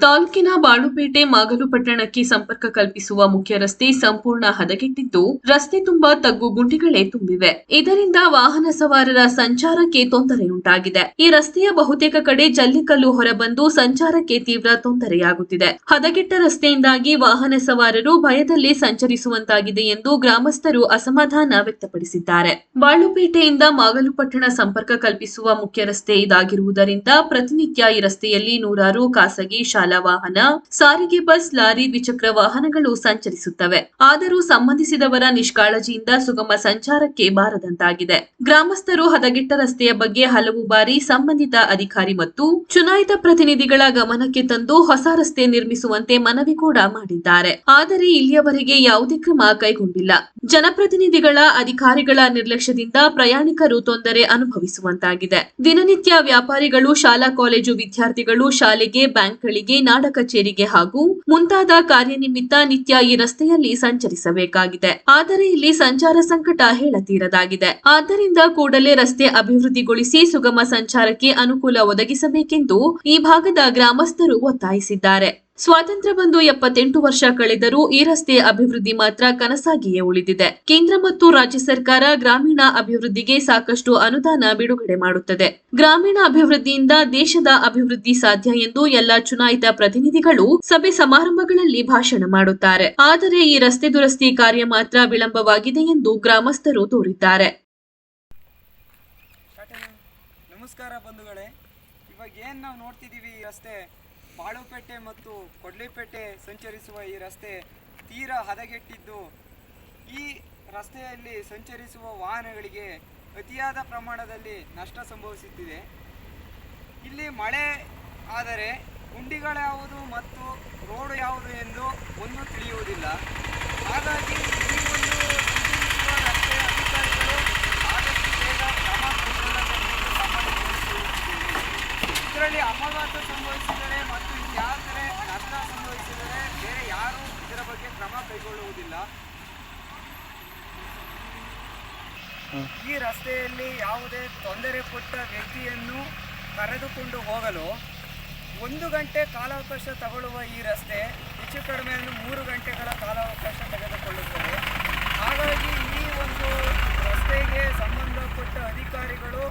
ತಾಲೂಕಿನ ಬಾಳುಪೇಟೆ ಮಾಗಲು ಪಟ್ಟಣಕ್ಕೆ ಸಂಪರ್ಕ ಕಲ್ಪಿಸುವ ಮುಖ್ಯ ರಸ್ತೆ ಸಂಪೂರ್ಣ ಹದಗೆಟ್ಟಿದ್ದು, ರಸ್ತೆ ತುಂಬಾ ತಗ್ಗು ಗುಂಡಿಗಳೇ ತುಂಬಿವೆ. ಇದರಿಂದ ವಾಹನ ಸವಾರರ ಸಂಚಾರಕ್ಕೆ ತೊಂದರೆಯುಂಟಾಗಿದೆ ಈ ರಸ್ತೆಯ ಬಹುತೇಕ ಕಡೆ ಜಲ್ಲಿಕಲ್ಲು ಹೊರಬಂದು ಸಂಚಾರಕ್ಕೆ ತೀವ್ರ ತೊಂದರೆಯಾಗುತ್ತಿದೆ. ಹದಗೆಟ್ಟ ರಸ್ತೆಯಿಂದಾಗಿ ವಾಹನ ಸವಾರರು ಭಯದಲ್ಲಿ ಸಂಚರಿಸುವಂತಾಗಿದೆ ಎಂದು ಗ್ರಾಮಸ್ಥರು ಅಸಮಾಧಾನ ವ್ಯಕ್ತಪಡಿಸಿದ್ದಾರೆ. ಬಾಳುಪೇಟೆಯಿಂದ ಮಾಗಲು ಪಟ್ಟಣ ಸಂಪರ್ಕ ಕಲ್ಪಿಸುವ ಮುಖ್ಯ ರಸ್ತೆ ಇದಾಗಿರುವುದರಿಂದ ಪ್ರತಿನಿತ್ಯ ಈ ರಸ್ತೆಯಲ್ಲಿ ನೂರಾರು ಖಾಸಗಿ ಶಾಲಾ ವಾಹನ, ಸಾರಿಗೆ ಬಸ್, ಲಾರಿ, ದ್ವಿಚಕ್ರ ವಾಹನಗಳು ಸಂಚರಿಸುತ್ತವೆ. ಆದರೂ ಸಂಬಂಧಿಸಿದವರ ನಿಷ್ಕಾಳಜಿಯಿಂದ ಸುಗಮ ಸಂಚಾರಕ್ಕೆ ಬಾರದಂತಾಗಿದೆ. ಗ್ರಾಮಸ್ಥರು ಹದಗೆಟ್ಟ ರಸ್ತೆಯ ಬಗ್ಗೆ ಹಲವು ಬಾರಿ ಸಂಬಂಧಿತ ಅಧಿಕಾರಿ ಮತ್ತು ಚುನಾಯಿತ ಪ್ರತಿನಿಧಿಗಳ ಗಮನಕ್ಕೆ ತಂದು ಹೊಸ ರಸ್ತೆ ನಿರ್ಮಿಸುವಂತೆ ಮನವಿ ಕೂಡ ಮಾಡಿದ್ದಾರೆ. ಆದರೆ ಇಲ್ಲಿಯವರೆಗೆ ಯಾವುದೇ ಕ್ರಮ ಕೈಗೊಂಡಿಲ್ಲ. ಜನಪ್ರತಿನಿಧಿಗಳ, ಅಧಿಕಾರಿಗಳ ನಿರ್ಲಕ್ಷ್ಯದಿಂದ ಪ್ರಯಾಣಿಕರು ತೊಂದರೆ ಅನುಭವಿಸುವಂತಾಗಿದೆ. ದಿನನಿತ್ಯ ವ್ಯಾಪಾರಿಗಳು, ಶಾಲಾ, ಕಾಲೇಜು ವಿದ್ಯಾರ್ಥಿಗಳು ಶಾಲೆಗೆ, ಬ್ಯಾಂಕ್ಗಳಿಗೆ ನಾಡ ಕಚೇರಿಗೆ ಹಾಗೂ ಮುಂತಾದ ಕಾರ್ಯನಿಮಿತ್ತ ನಿತ್ಯ ಈ ರಸ್ತೆಯಲ್ಲಿ ಸಂಚರಿಸಬೇಕಾಗಿದೆ. ಆದರೆ ಇಲ್ಲಿ ಸಂಚಾರ ಸಂಕಟ ಹೇಳತೀರದಾಗಿದೆ. ಆದ್ದರಿಂದ ಕೂಡಲೇ ರಸ್ತೆ ಅಭಿವೃದ್ಧಿಗೊಳಿಸಿ ಸುಗಮ ಸಂಚಾರಕ್ಕೆ ಅನುಕೂಲ ಒದಗಿಸಬೇಕೆಂದು ಈ ಭಾಗದ ಗ್ರಾಮಸ್ಥರು ಒತ್ತಾಯಿಸಿದ್ದಾರೆ. ಸ್ವಾತಂತ್ರ್ಯ ಬಂದು ಎಪ್ಪತ್ತೆಂಟು ವರ್ಷ ಕಳೆದರೂ ಈ ರಸ್ತೆ ಅಭಿವೃದ್ಧಿ ಮಾತ್ರ ಕನಸಾಗಿಯೇ ಉಳಿದಿದೆ. ಕೇಂದ್ರ ಮತ್ತು ರಾಜ್ಯ ಸರ್ಕಾರ ಗ್ರಾಮೀಣ ಅಭಿವೃದ್ಧಿಗೆ ಸಾಕಷ್ಟು ಅನುದಾನ ಬಿಡುಗಡೆ ಮಾಡುತ್ತದೆ. ಗ್ರಾಮೀಣ ಅಭಿವೃದ್ಧಿಯಿಂದ ದೇಶದ ಅಭಿವೃದ್ಧಿ ಸಾಧ್ಯ ಎಂದು ಎಲ್ಲ ಚುನಾಯಿತ ಪ್ರತಿನಿಧಿಗಳು ಸಭೆ ಸಮಾರಂಭಗಳಲ್ಲಿ ಭಾಷಣ ಮಾಡುತ್ತಾರೆ. ಆದರೆ ಈ ರಸ್ತೆ ದುರಸ್ತಿ ಕಾರ್ಯ ಮಾತ್ರ ವಿಳಂಬವಾಗಿದೆ ಎಂದು ಗ್ರಾಮಸ್ಥರು ದೂರಿದ್ದಾರೆ. ನಮಸ್ಕಾರ ಬಂಧುಗಳೇ. ಇವಾಗ ಏನ್ ನಾವು ನೋಡ್ತಿದ್ದೀವಿ ಈ ರಸ್ತೆ? ಬಾಳುಪೇಟೆ ಮತ್ತು ಕೊಡ್ಲಿಪೇಟೆ ಸಂಚರಿಸುವ ಈ ರಸ್ತೆ ತೀರಾ ಹದಗೆಟ್ಟಿದ್ದು. ಈ ರಸ್ತೆಯಲ್ಲಿ ಸಂಚರಿಸುವ ವಾಹನಗಳಿಗೆ ಅತಿಯಾದ ಪ್ರಮಾಣದಲ್ಲಿ ನಷ್ಟ ಸಂಭವಿಸುತ್ತಿದೆ. ಇಲ್ಲಿ ಮಳೆ ಆದರೆ ಗುಂಡಿಗಳ್ಯಾವುದು ಮತ್ತು ರೋಡು ಯಾವುದು ಎಂದು ಒಂದು ತಿಳಿಯುವುದಿಲ್ಲ. ಹಾಗಾಗಿ ಈ ಒಂದು ರಸ್ತೆ ಅಧಿಕಾರಿಗಳು ಆದಷ್ಟು ಬೇಗ ಕ್ರಮ. ಇದರಲ್ಲಿ ಅಪಘಾತ ಸಂಭವಿಸಿದರೆ ಮತ್ತು ಇನ್ಯಾವುದೇ ನಷ್ಟ ಸಂಭವಿಸಿದರೆ ಬೇರೆ ಯಾರೂ ಇದರ ಬಗ್ಗೆ ಕ್ರಮ ಕೈಗೊಳ್ಳುವುದಿಲ್ಲ. ಈ ರಸ್ತೆಯಲ್ಲಿ ಯಾವುದೇ ತೊಂದರೆ ಕೊಟ್ಟ ವ್ಯಕ್ತಿಯನ್ನು ಕರೆದುಕೊಂಡು ಹೋಗಲು ಒಂದು ಗಂಟೆ ಕಾಲಾವಕಾಶ ತಗೊಳ್ಳುವ ಈ ರಸ್ತೆ ಹೆಚ್ಚು ಕಡಿಮೆ ಅಂದರೆ ಮೂರು ಗಂಟೆಗಳ ಕಾಲಾವಕಾಶ ತೆಗೆದುಕೊಳ್ಳುತ್ತದೆ. ಹಾಗಾಗಿ ಈ ಒಂದು ರಸ್ತೆಗೆ ಸಂಬಂಧಪಟ್ಟ ಅಧಿಕಾರಿಗಳು